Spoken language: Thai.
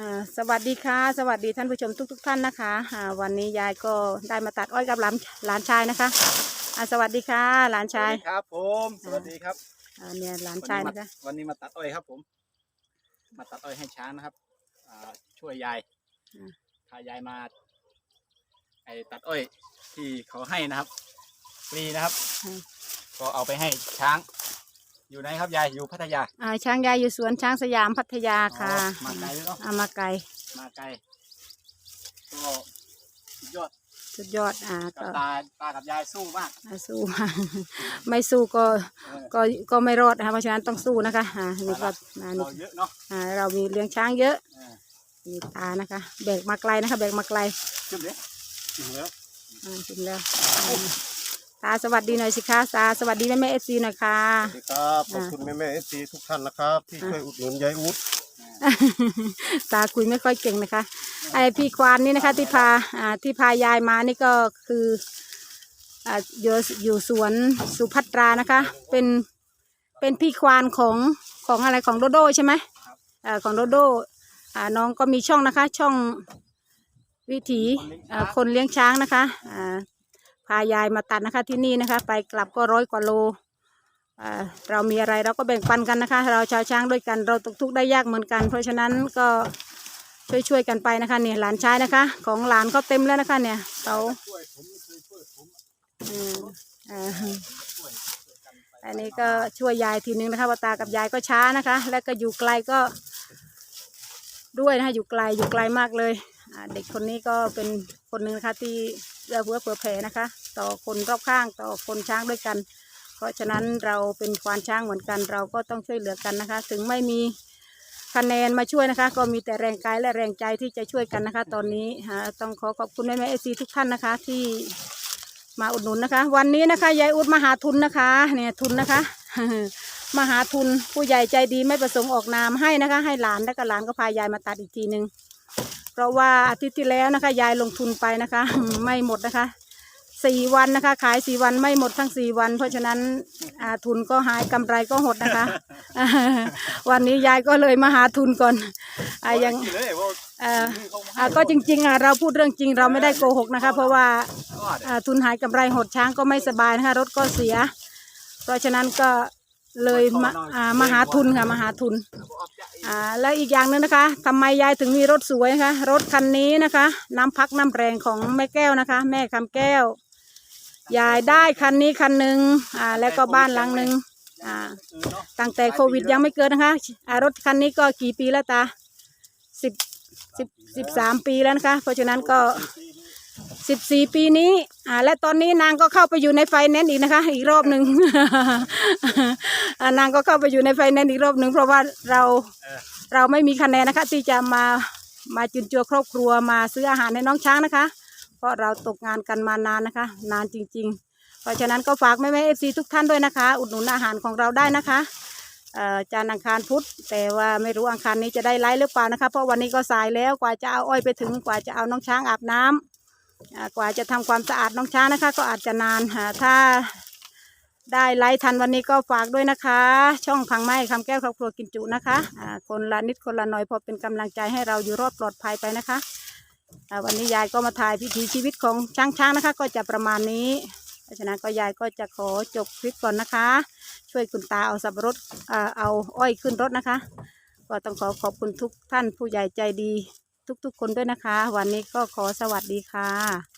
อ่าสวัสดีค่ะ สวัสดีท่านผู้ชมทุก ๆ ท่านนะคะอ่าวันนี้ยายก็ได้มาตัดอ้อยกับหลานหลานชายนะคะอ่าสวัสดีค่ะ หลานชายสวัสดีครับ ผมสวัสดีครับอ่าเนี่ยหลานชายนะคะวันนี้มาตัดอ้อยครับผม มาตัดอ้อยให้ช้างนะครับอ่าช่วยยายพายายมาไอ้ตัดอ้อยที่เขาให้นะครับฟรีนะครับ ก็เอาไปให้ช้าง อยู่ไหนครับยายอยู่พัทยาอ่าช้างยายอยู่สวนช้างสยามพัทยาค่ะอ๋อมาไกลด้วยเนาะอ่ามาไกลมาไกลก็สุดยอดสุดยอดอ่ากับก็ตาตากับยายสู้มากอ่าสู้ ไม่สู้ก็เออก็ก็ไม่รอดนะคะเพราะฉะนั้นต้องสู้นะคะอ่านี่ก็อ่าเรานี่เยอะเนาะอ่าเรามีเลี้ยงช้างเยอะเออมีตานะคะ แบกมาไกลนะคะ แบกมาไกลขึ้นเลยถึงแล้วอ่าถึงแล้วอ่า ตาสวัสดีหน่อยสิคะตาสวัสดีแม่แม่เอฟซีหน่อยค่ะสวัสดีครับขอบคุณแม่แม่เอฟซีทุกท่านนะครับ ที่ช่วยอุดหนุนยายอุดตาคุยไม่ค่อยเก่งนะคะ ไอพี่ควานนี่นะคะที่พาอ่าที่พายายมานี่ก็คืออ่าอยู่อยู่สวนสุภัตรานะคะ เป็นเป็นพี่ควานของของอะไรของโดโดใช่ไหมอ่าของโดโดอ่าน้องก็มีช่องนะคะ ช่องวิถีอ่าคนเลี้ยงช้างนะคะอ่า พายายมาตัดนะคะที่นี่นะคะ ไปกลับก็ร้อยกว่าโลเรามีอะไรเราก็แบ่งปันกันนะคะ เราชาวช้างด้วยกันเราตกทุกข์ได้ยากเหมือนกัน เพราะฉะนั้นก็ช่วยช่วยๆกันไปนะคะเนี่ยหลานชายนะคะ ของหลานเขาเต็มแล้วนะคะเนี่ยเขาอันนี้ก็ช่วยยายทีนึงนะคะวตากับยายก็ช้านะคะ แล้วก็อยู่ไกลก็ด้วยนะคะอยู่ไกลอยู่ไกลมากเลย เด็กคนนี้ก็เป็นคนหนึ่งนะคะที่เอื้อเฟื้อเผื่อแผ่นะคะ ต่อคนรอบข้างต่อคนช้างด้วยกัน เพราะฉะนั้นเราเป็นควานช้างเหมือนกัน เราก็ต้องช่วยเหลือกันนะคะ ถึงไม่มีคะแนนมาช่วยนะคะ ก็มีแต่แรงกายและแรงใจที่จะช่วยกันนะคะ ตอนนี้ต้องขอขอบคุณแม่แม่เอซีทุกท่านนะคะ ที่มาอุดหนุนนะคะ วันนี้นะคะยายอุดมาหาทุนนะคะ เนี่ยทุนนะคะมาหาทุนผู้ใหญ่ใจดีไม่ประสงค์ออกนามให้นะคะ ให้หลานแล้วก็หลานก็พายายมาตัดอีกทีหนึ่ง เพราะว่าอาทิตย์ที่แล้วนะคะ ยายลงทุนไปนะคะ ไม่หมดนะคะสี่วันนะคะ ขายสี่วันไม่หมดทั้งสี่วัน เพราะฉะนั้นทุนก็หายกำไรก็หดนะคะ วันนี้ยายก็เลยมาหาทุนก่อนอ่ายังก็จริงๆอะเราพูดเรื่องจริงเราไม่ได้โกหกนะคะ เพราะว่าทุนหายกำไรหดช้างก็ไม่สบายนะคะรถก็เสีย เพราะฉะนั้นก็เลยมามาหาทุนค่ะมาหาทุน อ่าแล้วอีกอย่างหนึ่งนะคะทำไมยายถึงมีรถสวยนะคะ รถคันนี้นะคะ น้ำพักน้ำแรงของแม่แก้วนะคะ แม่คำแก้ว ยายได้คันนี้คันหนึ่งอ่าแล้วก็บ้านหลังหนึ่งอ่า ตั้งแต่โควิดยังไม่เกิดนะคะอ่ารถคันนี้ก็กี่ปีแล้วตาสิบสิบสิบสามปีแล้วนะคะ เพราะฉะนั้นก็ สิบสี่ปีนี้อ่าและตอนนี้นางก็เข้าไปอยู่ในไฟแนนซ์อีกนะคะ อีกรอบหนึ่งนางก็เข้าไปอยู่ในไฟแนนซ์อีกรอบหนึ่งเพราะว่าเราเราไม่มีคะแนนนะคะ ที่จะมามาจุนเจือครอบครัวมาซื้ออาหารให้น้องช้างนะคะ เพราะเราตกงานกันมานานนะคะ นานจริง ๆ เพราะฉะนั้นก็ฝากแม่แม่เอฟซีทุกท่านด้วยนะคะ อุดหนุนอาหารของเราได้นะคะจานอังคารพุธแต่ว่าไม่รู้อังคารนี้จะได้ไลฟ์หรือเปล่านะคะ เพราะวันนี้ก็สายแล้วกว่าจะเอาอ้อยไปถึงกว่าจะเอาน้องช้างอาบน้ำ กว่าจะทำความสะอาดน้องช้างนะคะ ก็อาจจะนานอ่าถ้าได้ไลฟ์ทันวันนี้ก็ฝากด้วยนะคะ ช่องพังไม้คำแก้วครอบครัวกินจุนะคะคนละนิดคนละหน่อยพอเป็นกำลังใจให้เราอยู่รอดปลอดภัยไปนะคะวันนี้ยายก็มาถ่ายพิถีชีวิตของช้างช้างๆนะคะ ก็จะประมาณนี้เพราะฉะนั้นก็ยายก็จะขอจบคลิปก่อนนะคะ ช่วยคุณตาเอาสับปะรดเอ่อเอาอ้อยขึ้นรถนะคะ ก็ต้องขอขอบคุณทุกท่านผู้ใหญ่ใจดี ทุกๆ คนด้วยนะคะ วันนี้ก็ขอสวัสดีค่ะ